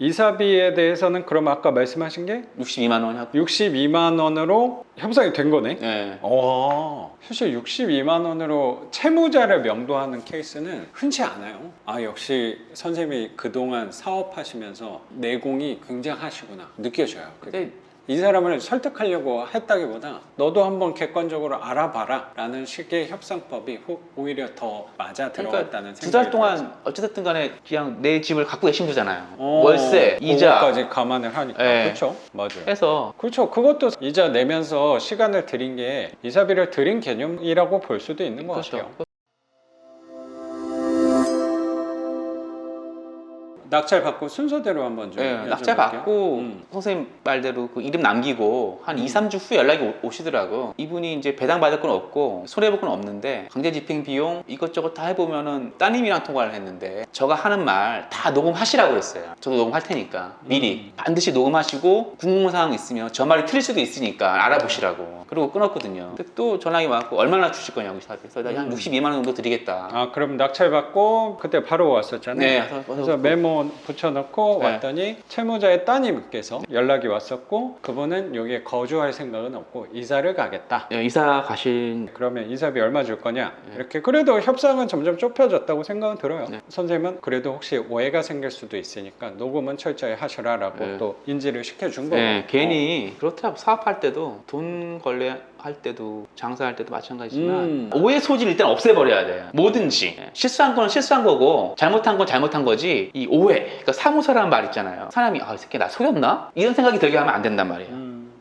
이사비에 대해서는 그럼 아까 말씀하신 게 62만 원이 하고 62만 원으로 협상이 된 거네. 예. 어, 사실 62만 원으로 채무자를 명도하는 케이스는 흔치 않아요. 아, 역시 선생님이 그동안 사업하시면서 내공이 굉장하시구나. 느껴져요. 그게. 근데 이 사람을 설득하려고 했다기보다 너도 한번 객관적으로 알아봐라 라는 식의 협상법이 호- 오히려 더 맞아 들어갔다는 그러니까 생각이 두달 동안 들었어요. 어쨌든 간에 그냥 내 집을 갖고 계신 거잖아요. 어, 월세, 이자 그거까지 감안을 하니까 네. 그렇죠 맞아요 해서 그렇죠 그것도 이자 내면서 시간을 들인 게 이사비를 들인 개념이라고 볼 수도 있는 것 그렇죠. 같아요 낙찰 받고 순서대로 한번 좀 예, 여쭤볼게요. 낙찰 받고 음. 선생님 말대로 그 이름 남기고 한 2, 3주 후에 연락이 오- 오시더라고. 이분이 이제 배당 받을 건 없고 손해 볼 건 없는데 강제 집행 비용 이것저것 다 해보면은 따님이랑 통화를 했는데 저가 하는 말 다 녹음하시라고 그랬어요. 저도 녹음할 테니까 미리 음. 반드시 녹음하시고 궁금한 사항 있으면 저 말이 틀릴 수도 있으니까 알아보시라고. 그리고 끊었거든요. 근데 또 전화기 왔고 얼마나 주실 거냐고 그래서 내가 한 음. 62만 원 정도 드리겠다. 아 그럼 낙찰 받고 그때 바로 왔었잖아요 네, 그래서 그래서 메모 붙여놓고 네. 왔더니 채무자의 따님께서 연락이 왔었고 그분은 여기에 거주할 생각은 없고 이사를 가겠다 예, 이사 가신 그러면 이사비 얼마 줄 거냐 네. 이렇게 그래도 협상은 점점 좁혀졌다고 생각은 들어요 네. 선생님은 그래도 혹시 오해가 생길 수도 있으니까 녹음은 철저히 하셔라라고 네. 또 인지를 시켜준 거고 네, 괜히 그렇더라고 사업할 때도 돈 걸레 할 때도 장사할 때도 마찬가지지만 음. 오해 소지를 일단 없애버려야 돼요. 뭐든지 예, 실수한 건 실수한 거고 잘못한 건 잘못한 거지 이 오해 그러니까 사무사라는 말 있잖아요. 사람이 아 이 새끼 나 속였나 이런 생각이 들게 하면 안 된단 말이에요.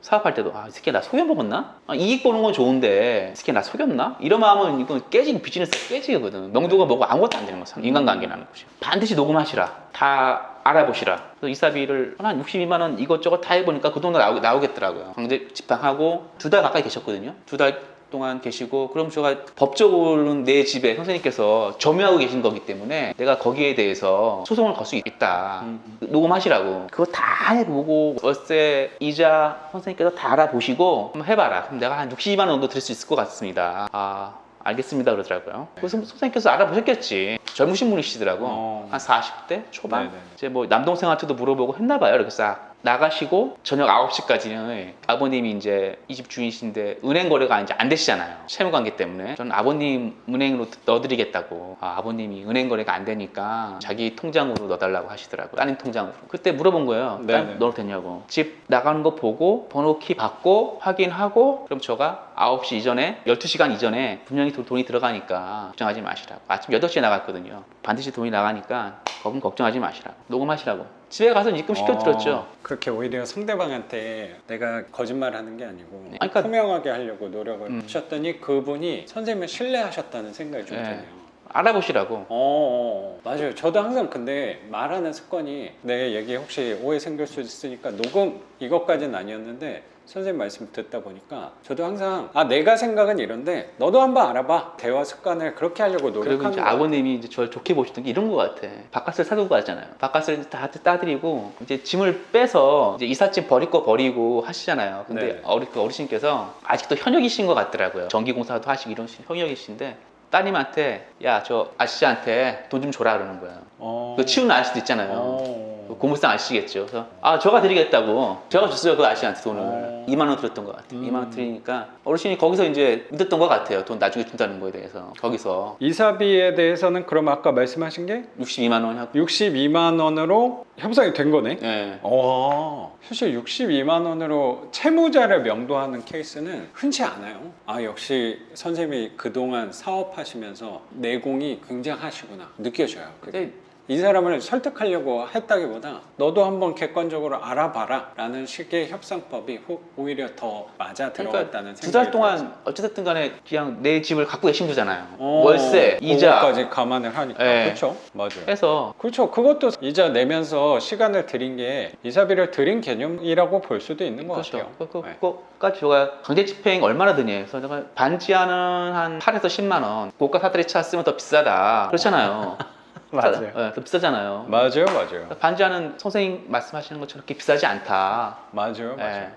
음. 사업할 때도 아, 이 새끼 나 속여 먹었나? 아, 이익 보는 건 좋은데 이 새끼 나 속였나? 이런 마음은 이건 깨지 비즈니스 깨지거든. 명도가 뭐고 아무것도 안 되는 거죠. 인간관계라는 것이. 반드시 녹음하시라. 다 알아보시라. 그래서 이사비를 한 62만 원 이것저것 다 해보니까 그 돈 나오, 나오겠더라고요. 강제 집행하고 두 달 가까이 계셨거든요. 두달 동안 계시고 그럼 제가 법적으로는 내 집에 선생님께서 점유하고 계신 거기 때문에 내가 거기에 대해서 소송을 걸 수 있다. 음. 녹음하시라고. 그거 다 해보고 월세 이자 선생님께서 다 알아보시고 한번 해봐라. 그럼 내가 한 62만 원 정도 드릴 수 있을 것 같습니다. 아 알겠습니다. 그러더라고요. 그래서 선생님께서 알아보셨겠지. 젊으신 분이시더라고. 어. 한 40대 초반? 네네. 이제 뭐 남동생한테도 물어보고 했나 봐요. 이렇게 싹 나가시고 저녁 9시까지는 아버님이 이제 이 집 주인이신데 은행 거래가 이제 안 되시잖아요. 채무 관계 때문에. 저는 아버님 은행으로 넣어드리겠다고. 아, 아버님이 은행 거래가 안 되니까 자기 통장으로 넣어달라고 하시더라고요. 따님 통장으로. 그때 물어본 거예요. 넣어도 되냐고. 집 나가는 거 보고 번호 키 받고 확인하고 그럼 저가 9시 이전에 12시간 이전에 분명히 돈- 돈이 들어가니까 걱정하지 마시라고. 아침 8시에 나갔거든요. 반드시 돈이 나가니까 그건 걱정하지 마시라고. 녹음하시라고 집에 가서 입금 시켜드렸죠 어, 그렇게 오히려 상대방한테 내가 거짓말 하는 게 아니고 아니, 그러니까- 투명하게 하려고 노력을 음. 하셨더니 그분이 선생님을 신뢰하셨다는 생각이 좀 네. 드네요. 알아보시라고 어, 어, 맞아요. 저도 항상 근데 말하는 습관이 내 얘기 혹시 오해 생길 수 있으니까 녹음 이것까지는 아니었는데 선생님 말씀 듣다 보니까 저도 항상 아 내가 생각은 이런데 너도 한번 알아봐 대화 습관을 그렇게 하려고 그리고 노력하는 이제 거예요. 아버님이 이제 저를 좋게 보시던 게 이런 것 같아. 바깥을 사두고 갔잖아요. 바깥을 다 따드리고 이제 짐을 빼서 이제 이삿짐 버릴 거 버리고 하시잖아요. 근데 네. 어리, 그 어르신께서 아직도 현역이신 것 같더라고요. 전기공사도 하시고 이런 시- 현역이신데 따님한테 야 저 아저씨한테 돈 좀 줘라 그러는 거예요. 어. 그 치우는 아저씨도 있잖아요. 어. 그 고물상 아시겠죠. 그래서 아 저가 드리겠다고 제가 줬어요 그 아저씨한테 돈을 어. 2만 원 드렸던 것 같아요. 음. 2만 원 드리니까 어르신이 거기서 이제 믿었던 것 같아요. 돈 나중에 준다는 거에 대해서 거기서 이사비에 대해서는 그럼 아까 말씀하신 게 62만 원 하고 62만 원으로 협상이 된 거네. 예. 어, 사실 62만 원으로 채무자를 명도하는 케이스는 흔치 않아요. 아, 역시 선생님이 그동안 사업하시면서 내공이 굉장하시구나. 느껴져요. 근데 이 사람을 설득하려고 했다기보다 너도 한번 객관적으로 알아봐라 라는 식의 협상법이 호- 오히려 더 맞아 들어갔다는 그러니까 생각이 두달 들었어요. 동안 어쨌든 간에 그냥 내 집을 갖고 계신 거잖아요. 어, 월세, 이자 그거까지 감안을 하니까 네. 그렇죠 맞아요 해서 그렇죠. 그것도 이자 내면서 시간을 들인 게 이사비를 들인 개념이라고 볼 수도 있는 것 그렇죠. 같아요. 그, 그, 네. 그거까지 제가 강제 집행 얼마나 드냐 그래서 내가 반지하는 한 8에서 10만 원 고가 사다리 차 쓰면 더 비싸다 그렇잖아요. 맞아요. 네, 더 비싸잖아요. 맞아요, 맞아요, 반지하는 선생님 말씀하시는 것처럼 그렇게 비싸지 않다. 맞아요, 맞아요. 네.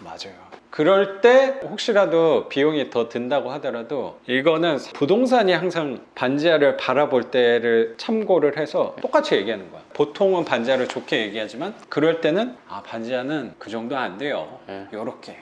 맞아요. 그럴 때 혹시라도 비용이 더 든다고 하더라도 이거는 부동산이 항상 반지하를 바라볼 때를 참고를 해서 똑같이 얘기하는 거야. 보통은 반지하를 좋게 얘기하지만 그럴 때는 아 반지하는 그 정도 안 돼요. 네. 요렇게.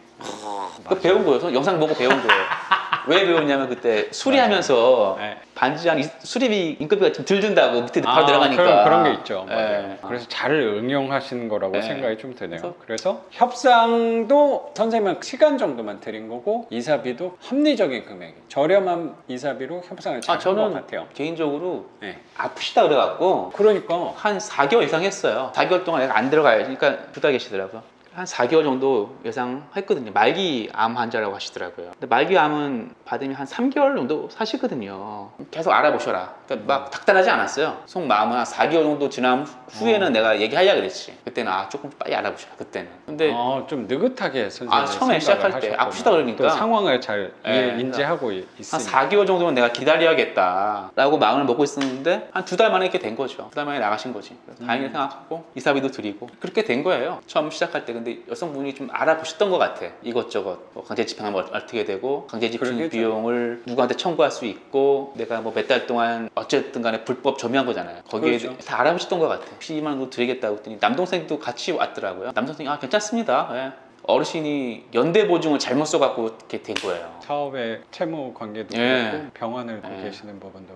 그 배운 거예요. 저 영상 보고 배운 거예요. 왜 배웠냐면 그때 수리하면서 네. 반지한 이- 수리비 인건비가 좀덜 든다고 밑에 바로 아, 들어가니까 그런, 그런 게 있죠. 예. 맞아요. 그래서 잘 응용하시는 거라고 예. 생각이 좀 드네요. 그래서- 그래서 협상도 선생님은 시간 정도만 드린 거고 이사비도 합리적인 금액이 저렴한 이사비로 협상을 아 잘한 것 저는 같아요. 개인적으로 네. 아프시다 그래갖고 그러니까 한 4개월 이상 했어요. 4개월 동안 내가 안 들어가요. 그러니까 두달 계시더라고요. 한 4개월 정도 예상했거든요. 말기 암 환자라고 하시더라고요. 근데 말기 암은 받으면 한 3개월 정도 사시거든요. 계속 알아보셔라. 그러니까 막 닥달하지 않았어요. 속 마음은 한 4개월 정도 지난 후에는 어. 내가 얘기하려 그랬지. 그때는 아 조금 빨리 알아보셔라. 그때는. 근데 어, 좀 느긋하게 선생님 아, 처음에 시작할 때 아프시다 그러니까. 또 상황을 잘 예, 이- 인지하고 한 있으니까 4개월 정도는 내가 기다려야겠다라고 마음을 먹고 있었는데 한 두 달 만에 이렇게 된 거죠. 두 달 만에 나가신 거지. 그래서 다행히 생각하고 이사비도 드리고 그렇게 된 거예요. 처음 시작할 때 근데 여성분이 좀 알아보셨던 것 같아. 이것저것 뭐 강제 집행하면 어떻게 되고 강제 집행. 비용을 누구한테 청구할 수 있고 내가 뭐 몇 달 동안 어쨌든 간에 불법 점유한 거잖아요. 거기에 그렇죠. 다 알아보셨던 것 같아. 12만 원 드리겠다고 했더니 남동생도 같이 왔더라고요. 남동생이 아 괜찮습니다. 예. 어르신이 연대 보증을 잘못 써갖고 이렇게 된 거예요. 사업의 채무 관계도 예. 그렇고 병원을 예. 계시는 부분도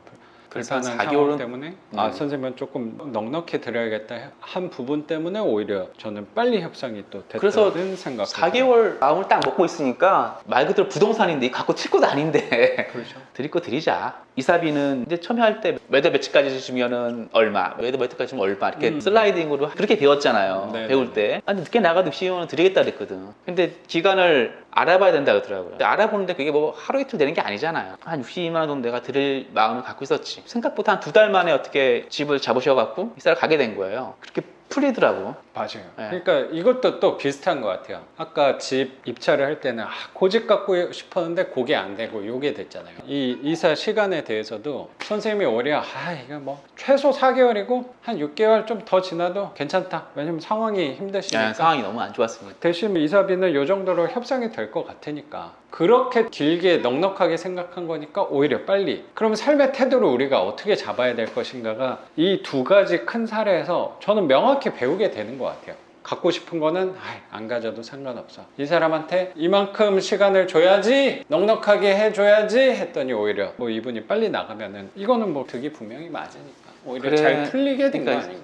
불편한 4개월은 상황 때문에 아 음. 선생님은 조금 넉넉히 드려야겠다 한 부분 때문에 오히려 저는 빨리 협상이 또 됐다는 그래서 생각 4개월 마음을 딱 먹고 있으니까 말 그대로 부동산인데 갖고 칠 것도 아닌데 그렇죠. 드릴 거 드리자. 이사비는 이제 처음에 할 때 매달 며칠까지 주면은 얼마, 매달 며칠까지 주면 얼마 이렇게 음. 슬라이딩으로 그렇게 배웠잖아요. 네, 배울 네, 때. 아니 늦게 나가도 60원 드리겠다 그랬거든. 근데 기간을 알아봐야 된다 그러더라고요. 근데 알아보는데 그게 뭐 하루 이틀 되는 게 아니잖아요. 한 62만 원 정도 내가 드릴 마음을 갖고 있었지. 생각보다 한 두 달 만에 어떻게 집을 잡으셔갖고 이사를 가게 된 거예요. 그렇게 풀리더라고. 맞아요. 네. 그러니까 이것도 또 비슷한 것 같아요. 아까 집 입찰을 할 때는 아, 고집 갖고 싶었는데 그게 안 되고 요게 됐잖아요. 이 이사 시간에 대해서도 선생님이 오히려 아 이거 뭐 최소 4개월이고 한 6개월 좀 더 지나도 괜찮다. 왜냐면 상황이 힘드시니까. 네, 상황이 너무 안 좋았으니까. 대신 이사비는 이 정도로 협상이 될 것 같으니까 그렇게 길게 넉넉하게 생각한 거니까 오히려 빨리 그럼 삶의 태도를 우리가 어떻게 잡아야 될 것인가가 이 두 가지 큰 사례에서 저는 명확히 배우게 되는 것 같아요. 갖고 싶은 거는 안 가져도 상관없어. 이 사람한테 이만큼 시간을 줘야지 넉넉하게 해줘야지 했더니 오히려 뭐 이분이 빨리 나가면은 이거는 뭐 득이 분명히 맞으니까 오히려 그래. 잘 풀리게 된거 그러니까 아닌가